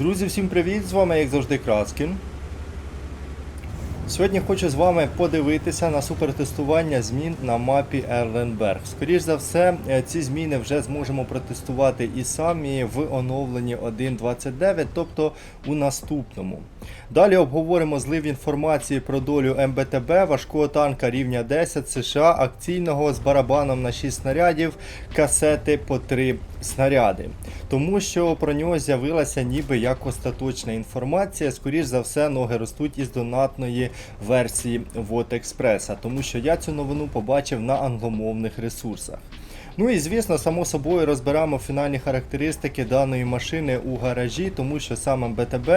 Друзі, всім привіт! З вами, як завжди, Краскін. Сьогодні хочу з вами подивитися на супертестування змін на мапі Ерленберг. Скоріше за все, е, ці зміни вже зможемо протестувати і самі в оновленні 1.29, тобто у наступному. Далі обговоримо злив інформації про долю МБТБ, важкого танка рівня 10 США, акційного з барабаном на 6 снарядів, касети по 3 снаряди. Тому що про нього з'явилася ніби як остаточна інформація. Скоріш за все, ноги ростуть із донатної версії Вот Експреса, тому що я цю новину побачив на англомовних ресурсах. Ну і звісно, само собою розберемо фінальні характеристики даної машини у гаражі, тому що саме БТБ,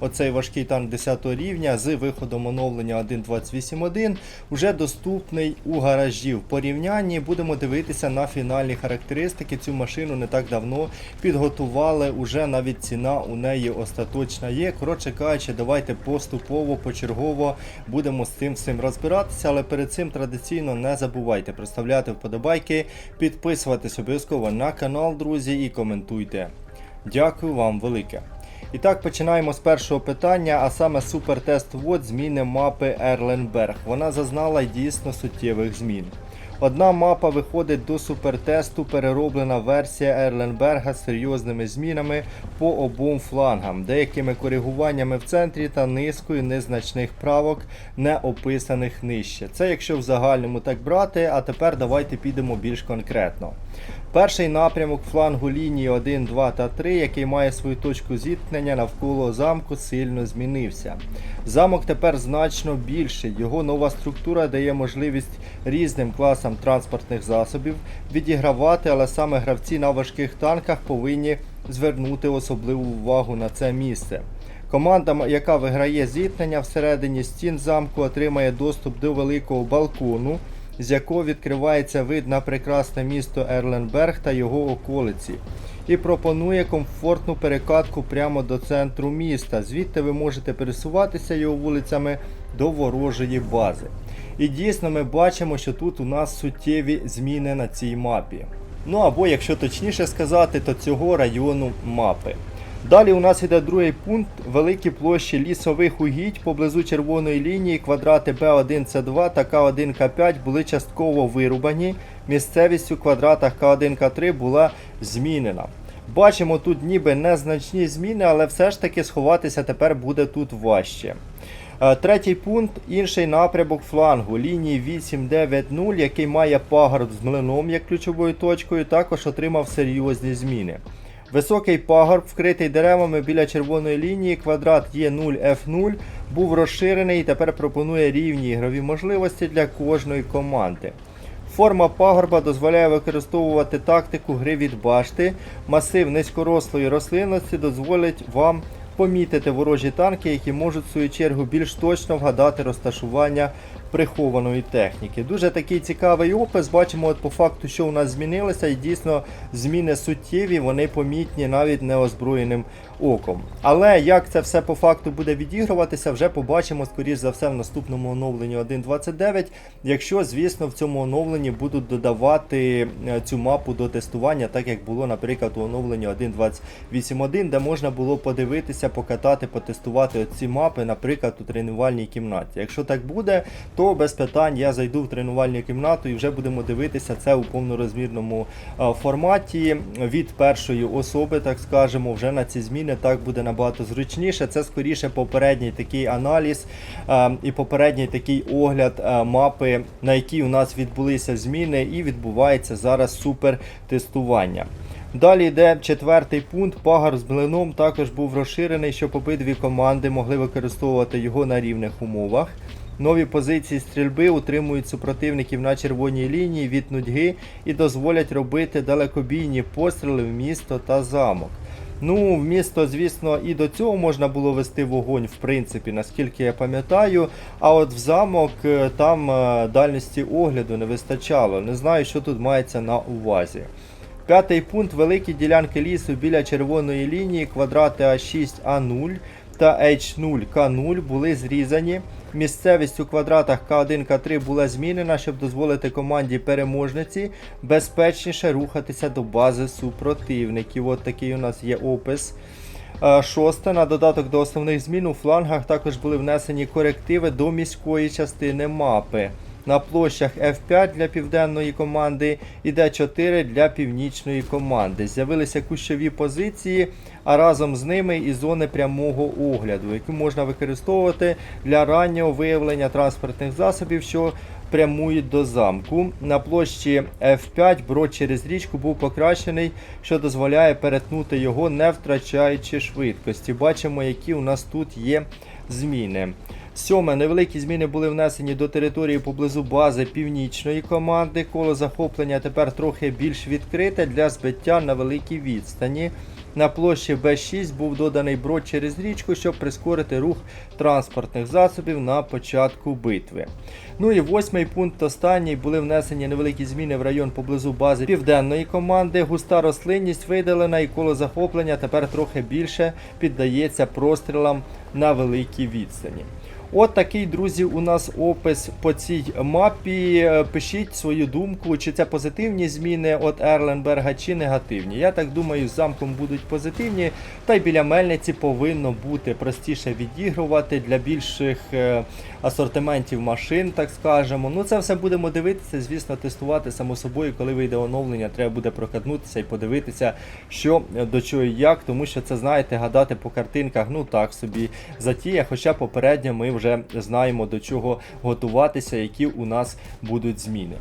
оцей важкий танк 10 рівня з виходом оновлення 1.28.1 вже доступний у гаражі. В порівнянні будемо дивитися на фінальні характеристики. Цю машину не так давно підготували. Уже навіть ціна у неї остаточна є. Коротше кажучи, давайте поступово, почергово будемо з цим всім розбиратися. Але перед цим традиційно не забувайте проставляти вподобайки, підписуватись обов'язково на канал, друзі, і коментуйте. Дякую вам велике. І так, починаємо з першого питання, а саме супертест вод зміни мапи Ерленберг. Вона зазнала дійсно суттєвих змін. Одна мапа виходить до супертесту, перероблена версія Ерленберга з серйозними змінами по обом флангам, деякими коригуваннями в центрі та низкою незначних правок, не описаних нижче. Це якщо в загальному так брати, а тепер давайте підемо більш конкретно. Перший напрямок флангу лінії 1, 2 та 3, який має свою точку зіткнення навколо замку, сильно змінився. Замок тепер значно більший. Його нова структура дає можливість різним класам транспортних засобів відігравати, але саме гравці на важких танках повинні звернути особливу увагу на це місце. Команда, яка виграє зіткнення всередині стін замку, отримає доступ до великого балкону, з якого відкривається вид на прекрасне місто Ерленберг та його околиці, і пропонує комфортну перекатку прямо до центру міста. Звідти ви можете пересуватися його вулицями до ворожої бази. І дійсно ми бачимо, що тут у нас суттєві зміни на цій мапі. Ну або, якщо точніше сказати, то цього району мапи. Далі у нас йде другий пункт великі площі лісових угідь поблизу червоної лінії, квадрати Б1С2 та К1К5 були частково вирубані. Місцевість у квадратах К1 К3 була змінена. Бачимо тут ніби незначні зміни, але все ж таки сховатися тепер буде тут важче. Е, Третій пункт інший напрямок флангу лінії 890, який має пагорб з млином як ключовою точкою, також отримав серйозні зміни. Високий пагорб, вкритий деревами біля червоної лінії, квадрат Е0F0 був розширений і тепер пропонує рівні ігрові можливості для кожної команди. Форма пагорба дозволяє використовувати тактику гри від башти. Масив низькорослої рослинності дозволить вам помітити ворожі танки, які можуть в свою чергу більш точно вгадати розташування прихованої техніки. Дуже такий цікавий опис. Бачимо от по факту, що у нас змінилося, і дійсно зміни суттєві, вони помітні навіть неозброєним оком. Але як це все по факту буде відігруватися, вже побачимо, скоріш за все, в наступному оновленні 1.29. Якщо, звісно, в цьому оновленні будуть додавати е, цю мапу до тестування, так як було, наприклад, у оновленні 1.28.1, де можна було подивитися, покатати, потестувати ці мапи, наприклад, у тренувальній кімнаті. Якщо так буде, то без питань я зайду в тренувальну кімнату і вже будемо дивитися це у повнорозмірному е, форматі від першої особи, так скажемо, вже на ці зміни так буде набагато зручніше. Це скоріше попередній такий аналіз е, і попередній такий огляд е, мапи, на якій у нас відбулися зміни, і відбувається зараз супер тестування. Далі йде четвертий пункт. Пагар з млином також був розширений, щоб обидві команди могли використовувати його на рівних умовах. Нові позиції стрільби утримують супротивників на червоній лінії від нудьги і дозволять робити далекобійні постріли в місто та замок. Ну, в місто, звісно, і до цього можна було вести вогонь, в принципі, наскільки я пам'ятаю. А от в замок е, там е, дальності огляду не вистачало. Не знаю, що тут мається на увазі. П'ятий пункт великі ділянки лісу біля червоної лінії, квадрати А6А0 та H0К0 були зрізані. Місцевість у квадратах К1, К3 була змінена, щоб дозволити команді переможниці безпечніше рухатися до бази супротивників. От такий у нас є опис. Е, Шосте, на додаток до основних змін у флангах також були внесені корективи до міської частини мапи. На площах F5 для південної команди і D4 для північної команди. З'явилися кущові позиції, а разом з ними і зони прямого огляду, які можна використовувати для раннього виявлення транспортних засобів, що прямують до замку. На площі F5 брод через річку був покращений, що дозволяє перетнути його, не втрачаючи швидкості. Бачимо, які у нас тут є зміни. Сьоме, невеликі зміни були внесені до території поблизу бази північної команди. Коло захоплення тепер трохи більш відкрите для збиття на великій відстані. На площі Б6 був доданий брод через річку, щоб прискорити рух транспортних засобів на початку битви. Ну і восьмий пункт останній були внесені невеликі зміни в район поблизу бази південної команди. Густа рослинність видалена і коло захоплення тепер трохи більше піддається прострілам на великій відстані. От такий, друзі, у нас опис по цій мапі. Пишіть свою думку, чи це позитивні зміни від Ерленберга, чи негативні. Я так думаю, з замком будуть позитивні, та й біля мельниці повинно бути простіше відігрувати для більших е, асортиментів машин, так скажемо. Ну це все будемо дивитися, звісно, тестувати само собою, коли вийде оновлення, треба буде прокатнутися і подивитися, що е, до чого і як, тому що це знаєте, гадати по картинках, ну так собі затія. Хоча попередньо ми вже знаємо до чого готуватися, які у нас будуть зміни.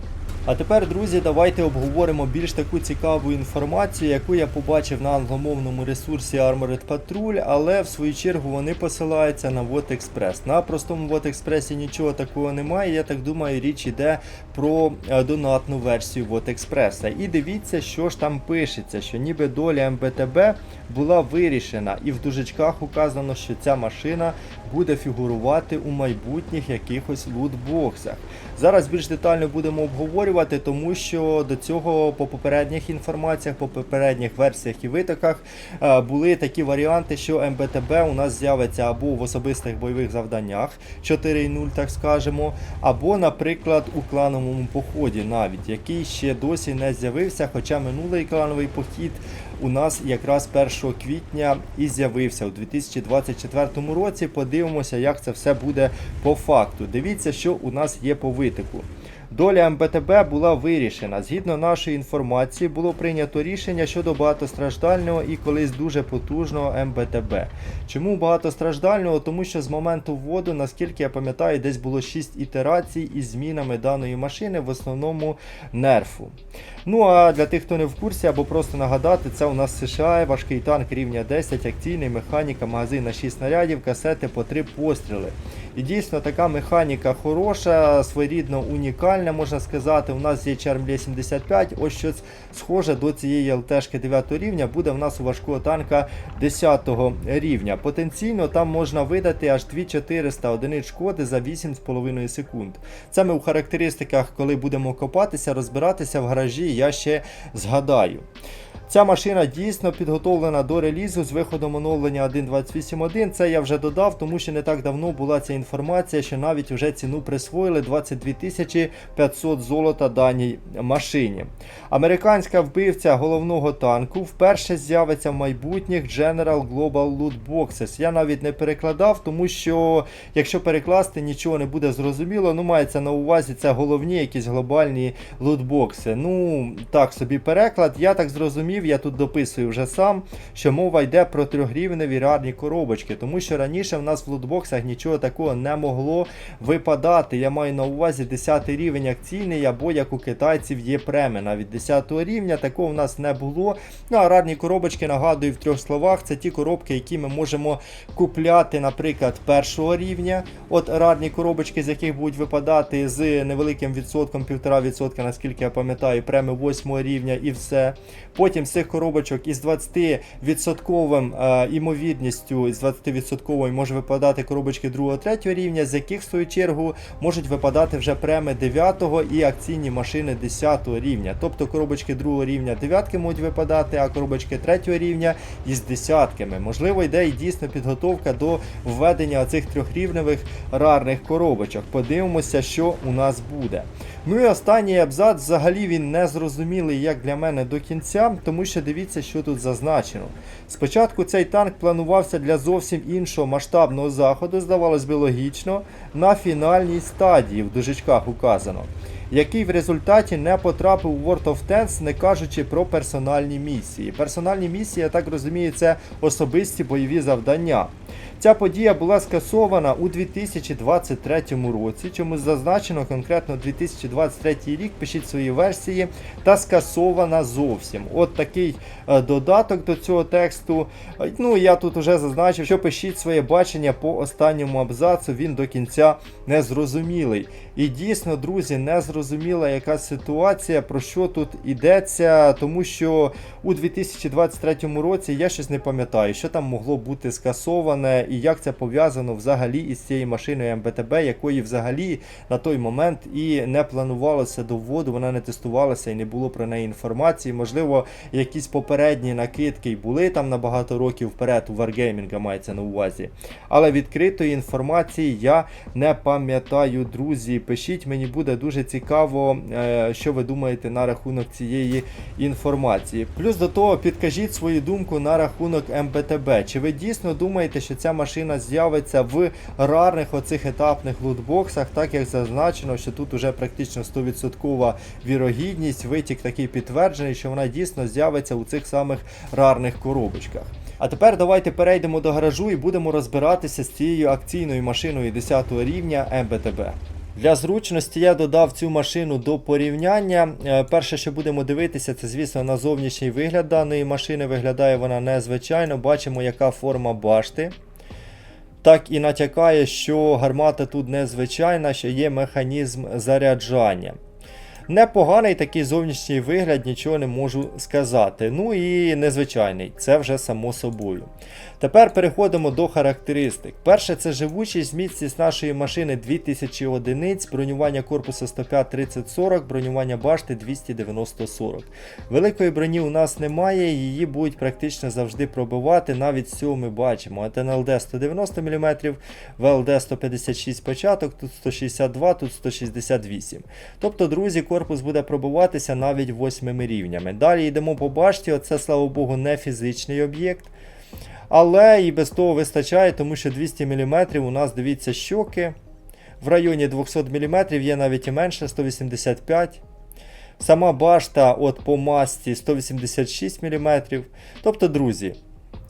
А тепер, друзі, давайте обговоримо більш таку цікаву інформацію, яку я побачив на англомовному ресурсі Armored Patrol, але в свою чергу вони посилаються на Вот Express. На простому Вот Express нічого такого немає. Я так думаю, річ іде про е, донатну версію Вот Express. І дивіться, що ж там пишеться, що ніби доля МБТБ була вирішена, і в дужечках указано, що ця машина буде фігурувати у майбутніх якихось лутбоксах. Зараз більш детально будемо обговорювати, тому що до цього по попередніх інформаціях, по попередніх версіях і витоках е, були такі варіанти, що МБТБ у нас з'явиться або в особистих бойових завданнях 4.0, так скажемо, або, наприклад, у клановому поході, навіть який ще досі не з'явився, хоча минулий клановий похід у нас якраз 1 квітня і з'явився у 2024 році. Подивимося, як це все буде по факту. Дивіться, що у нас є по витику. Доля МБТБ була вирішена. Згідно нашої інформації, було прийнято рішення щодо багатостраждального і колись дуже потужного МБТБ. Чому багатостраждального? Тому що з моменту вводу, наскільки я пам'ятаю, десь було 6 ітерацій із змінами даної машини, в основному нерфу. Ну а для тих, хто не в курсі, або просто нагадати, це у нас США, важкий танк рівня 10, акційний, механіка, магазин на 6 снарядів, касети по 3 постріли. І дійсно така механіка хороша, своєрідно унікальна, можна сказати. У нас є Charmley 75, ось щось схоже до цієї ЛТшки 9 рівня, буде в нас у важкого танка 10 рівня. Потенційно там можна видати аж 2400 одиниць шкоди за 8,5 секунд. Це ми у характеристиках, коли будемо копатися, розбиратися в гаражі, я ще згадаю. Ця машина дійсно підготовлена до релізу з виходом оновлення 1.28.1. Це я вже додав, тому що не так давно була ця інформація, що навіть вже ціну присвоїли 22 500 золота даній машині. Американська вбивця головного танку вперше з'явиться в майбутніх General Global Loot Boxes. Я навіть не перекладав, тому що якщо перекласти, нічого не буде зрозуміло. Ну, мається на увазі це головні якісь глобальні лутбокси. Ну, так собі переклад. Я так зрозумів, я тут дописую вже сам, що мова йде про трьохрівневі рарні коробочки, тому що раніше в нас в лутбоксах нічого такого не могло випадати. Я маю на увазі 10 рівень акційний, або як у китайців є преми. Навіть 10 рівня такого в нас не було. Ну, а рарні коробочки, нагадую в трьох словах, це ті коробки, які ми можемо купляти, наприклад, першого рівня. От рарні коробочки, з яких будуть випадати з невеликим відсотком, 1,5%, наскільки я пам'ятаю, преми 8 рівня і все. Потім цих коробочок із 20% е, імовірністю, з 20% може випадати коробочки 2-3 рівня, з яких в свою чергу можуть випадати вже преми 9 і акційні машини 10 рівня. Тобто коробочки 2 рівня 9 можуть випадати, а коробочки 3 рівня із десятками. Можливо, йде і дійсно підготовка до введення цих трьохрівневих рарних коробочок. Подивимося, що у нас буде. Ну і останній абзац взагалі він не зрозумілий як для мене до кінця, тому що дивіться, що тут зазначено. Спочатку цей танк планувався для зовсім іншого масштабного заходу, здавалось би логічно, на фінальній стадії в дужечках указано, який в результаті не потрапив у World of Tanks, не кажучи про персональні місії. Персональні місії, я так розумію, це особисті бойові завдання. Ця подія була скасована у 2023 році. Чомусь зазначено конкретно 2023 рік. Пишіть свої версії та скасована зовсім. От такий е, додаток до цього тексту. Е, Ну я тут вже зазначив, що пишіть своє бачення по останньому абзацу. Він до кінця не зрозумілий. І дійсно, друзі, не зрозуміла яка ситуація, про що тут йдеться, тому що у 2023 році я щось не пам'ятаю, що там могло бути скасоване і як це пов'язано взагалі із цією машиною МБТБ, якої взагалі на той момент і не планувалося до вводу, вона не тестувалася і не було про неї інформації. Можливо, якісь попередні накидки й були там на багато років вперед у Wargaming мається на увазі. Але відкритої інформації я не пам'ятаю, друзі. Пишіть, мені буде дуже цікаво, е, що ви думаєте на рахунок цієї інформації. Плюс до того підкажіть свою думку на рахунок МБТБ. Чи ви дійсно думаєте, що ця машина з'явиться в рарних оцих етапних лутбоксах, так як зазначено, що тут уже практично 100% вірогідність, витік такий підтверджений, що вона дійсно з'явиться у цих самих рарних коробочках. А тепер давайте перейдемо до гаражу і будемо розбиратися з цією акційною машиною 10 рівня МБТБ. Для зручності я додав цю машину до порівняння. Е, Перше, що будемо дивитися, це, звісно, на зовнішній вигляд даної машини. Виглядає вона незвичайно. Бачимо, яка форма башти. Так і натякає, що гармата тут незвичайна, що є механізм заряджання. Непоганий такий зовнішній вигляд, нічого не можу сказати. Ну і незвичайний, це вже само собою. Тепер переходимо до характеристик. Перше, це живучість, міцність нашої машини 2000 одиниць, бронювання корпусу 105-30-40, бронювання башти 290-40. Великої броні у нас немає, її будуть практично завжди пробивати. Навіть з цього ми бачимо. От НЛД 190 мм, ВЛД 156 початок, тут 162, тут 168. Тобто, друзі, корпус буде пробиватися навіть восьмими рівнями. Далі йдемо по башті, оце, слава Богу, не фізичний об'єкт. Але і без того вистачає, тому що 200 мм у нас, дивіться, щоки. В районі 200 мм є навіть і менше 185 Сама башта от по масті 186 мм. Тобто, друзі,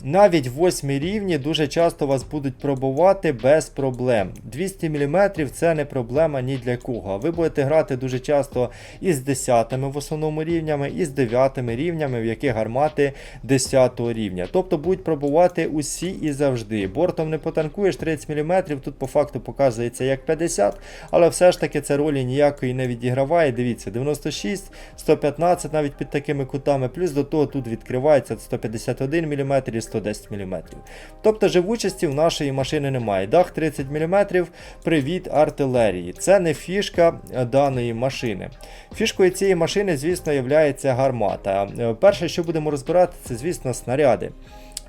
навіть 8 рівні дуже часто вас будуть пробувати без проблем. 200 мм це не проблема ні для кого. Ви будете грати дуже часто із 10 в основному рівнями, і з 9 рівнями, в яких гармати 10 рівня. Тобто будуть пробувати усі і завжди. Бортом не потанкуєш 30 мм, тут по факту показується як 50, але все ж таки це ролі ніякої не відіграває. Дивіться, 96, 115 навіть під такими кутами, плюс до того тут відкривається 151 мм 110 мм. Тобто живучості в нашої машини немає. Дах 30 мм, привіт артилерії. Це не фішка е, даної машини. Фішкою цієї машини, звісно, є гармата. Е, Перше, що будемо розбирати, це, звісно, снаряди.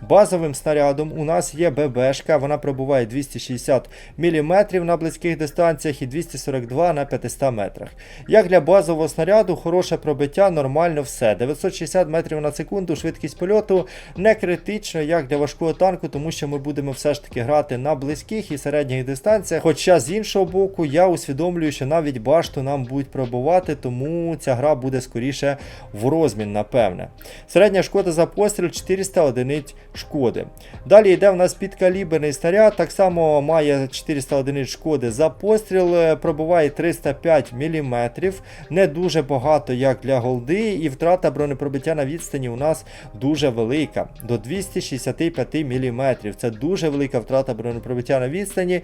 Базовим снарядом у нас є ББшка, вона пробуває 260 мм на близьких дистанціях і 242 на 500 метрах. Як для базового снаряду, хороше пробиття, нормально все. 960 метрів на секунду, швидкість польоту не критично, як для важкого танку, тому що ми будемо все ж таки грати на близьких і середніх дистанціях. Хоча з іншого боку, я усвідомлюю, що навіть башту нам будуть пробувати, тому ця гра буде скоріше в розмін, напевне. Середня шкода за постріл 400 одиниць шкоди. Далі йде в нас підкаліберний снаряд, так само має 400 одиниць шкоди за постріл, е, пробуває 305 мм, не дуже багато, як для голди, і втрата бронепробиття на відстані у нас дуже велика, до 265 мм. Це дуже велика втрата бронепробиття на відстані.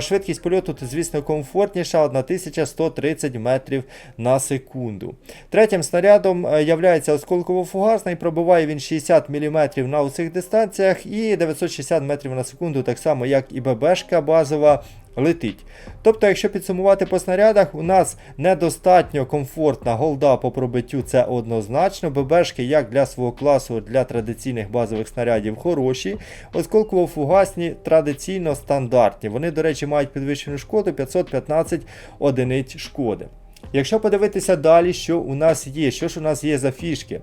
Швидкість польоту, звісно, комфортніша, 1130 метрів на секунду. Третім снарядом е, являється осколково-фугасний, пробиває він 60 мм на усіх дистанціях і 960 метрів на секунду, так само як і ББшка базова. Летить. Тобто, якщо підсумувати по снарядах, у нас недостатньо комфортна голда по пробиттю, це однозначно. ББшки, як для свого класу, для традиційних базових снарядів, хороші. Осколково-фугасні традиційно стандартні. Вони, до речі, мають підвищену шкоду 515 одиниць шкоди. Якщо подивитися далі, що у нас є, що ж у нас є за фішки.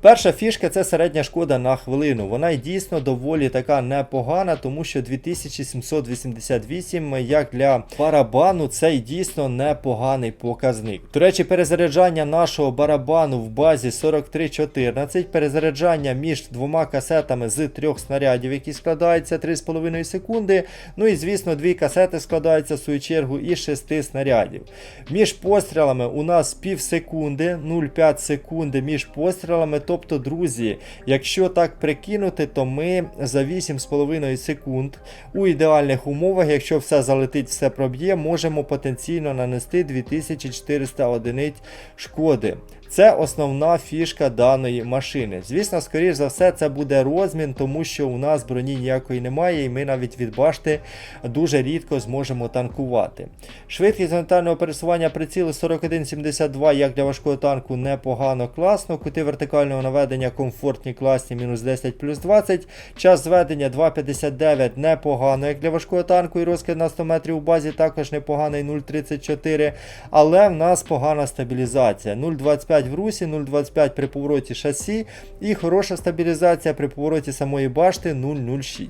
Перша фішка це середня шкода на хвилину. Вона й дійсно доволі така непогана, тому що 2788, як для барабану, це й дійсно непоганий показник. До речі, перезаряджання нашого барабану в базі 4314, перезаряджання між двома касетами з трьох снарядів, які складаються 3,5 секунди. Ну і звісно, дві касети складаються в свою чергу із 6 снарядів. Між пострілами у нас пів секунди, 0,5 секунди між пострілами. Тобто, друзі, якщо так прикинути, то ми за 8,5 секунд у ідеальних умовах, якщо все залетить, все проб'є, можемо потенційно нанести 2400 одиниць шкоди. Це основна фішка даної машини. Звісно, скоріш за все, це буде розмін, тому що у нас броні ніякої немає, і ми навіть від башти дуже рідко зможемо танкувати. Швидкість горизонтального пересування прицілу 41,72, як для важкого танку, непогано класно. Кути вертикального наведення комфортні, класні, мінус 10 плюс 20. Час зведення 2,59 непогано, як для важкого танку, і розкид на 100 метрів у базі також непоганий 0,34. Але в нас погана стабілізація. 0,25 в русі, 0,25 при повороті шасі і хороша стабілізація при повороті самої башти 0,06.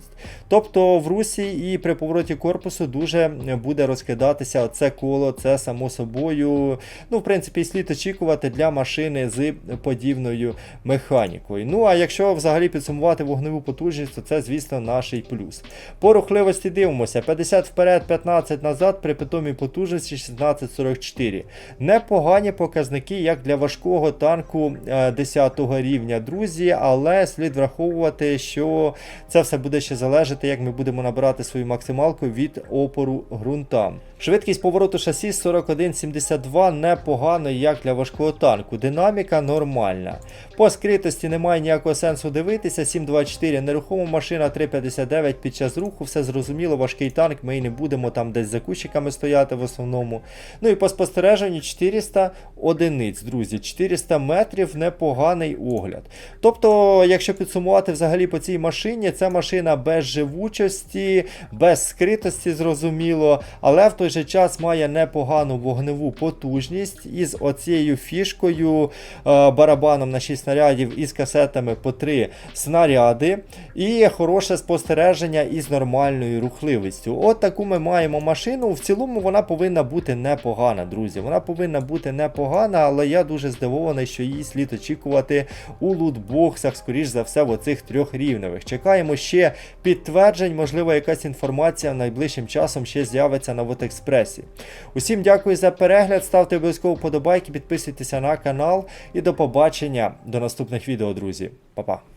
Тобто в русі і при повороті корпусу дуже буде розкидатися це коло, це само собою. Ну, в принципі, слід очікувати для машини з подібною механікою. Ну, а якщо взагалі підсумувати вогневу потужність, то це, звісно, наш плюс. По рухливості дивимося: 50 вперед, 15 назад, при питомій потужності 16,44. Непогані показники, як для важкого танку 10 рівня, друзі, але слід враховувати, що це все буде ще залежати, як ми будемо набирати свою максималку від опору ґрунтам. Швидкість повороту шасі 41,72 непогано, як для важкого танку. Динаміка нормальна. По скритості немає ніякого сенсу дивитися. 7,24 нерухома машина 3,59 під час руху, все зрозуміло, важкий танк, ми і не будемо там десь за кущиками стояти в основному. Ну і по спостереженню 400 одиниць, друзі, 400 метрів непоганий огляд. Тобто, якщо підсумувати взагалі по цій машині, це машина без живучості, без скритості, зрозуміло, але в той же час має непогану вогневу потужність із оцією фішкою, е, барабаном на 6 снарядів із касетами по 3 снаряди, і хороше спостереження із нормальною рухливістю. От таку ми маємо машину. В цілому вона повинна бути непогана, друзі. Вона повинна бути непогана, але я дуже здивований, що її слід очікувати у лутбоксах, скоріш за все, в оцих трьох рівневих. Чекаємо ще підтверджень, можливо, якась інформація найближчим часом ще з'явиться на Вотекспресі. Усім дякую за перегляд, ставте обов'язково вподобайки, підписуйтеся на канал і до побачення до наступних відео, друзі. Па-па.